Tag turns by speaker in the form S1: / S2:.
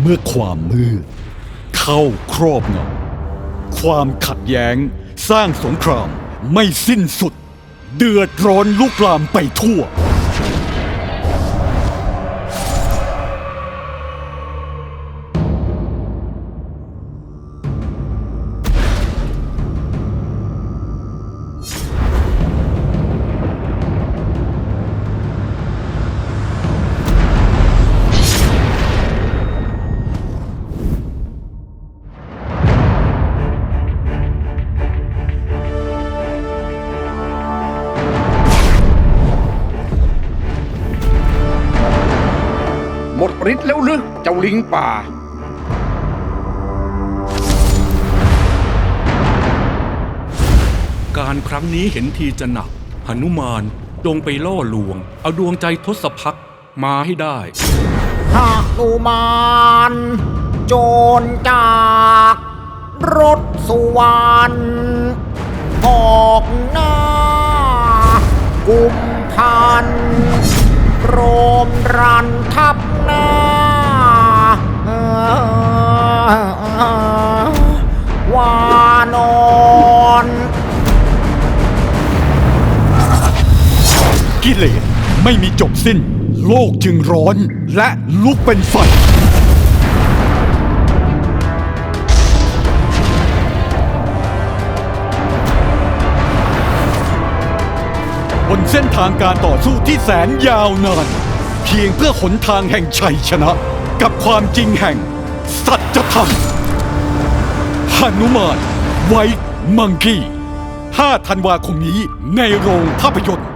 S1: เมื่อความมืดเข้าครอบงำความขัดแย้งสร้างสงครามไม่สิ้นสุด เดือดร้อนลุกลามไปทั่ว
S2: ฤทธิ์แล้วหรือเจ้าลิงป่า
S3: การครั้งนี้เห็นทีจะหนักหนุมานจงไปล่อลวง เอาดวงใจทศพักมาให้ได้
S4: หากนุมานโจรจากรถสุวรรณออกหน้า กุมพันโรมรันทับ หน้าวานอน
S1: กิเลสไม่มีจบสิ้น โลกจึงร้อนและลุกเป็นไฟบนเส้นทางการต่อสู้ที่แสนยาวนาน เพียงเพื่อหนทางแห่งชัยชนะ กับความจริงแห่ง สัจธรรมหนุมานไวมังกี้5ธันวาคมนี้ในโรงภาพยนตร์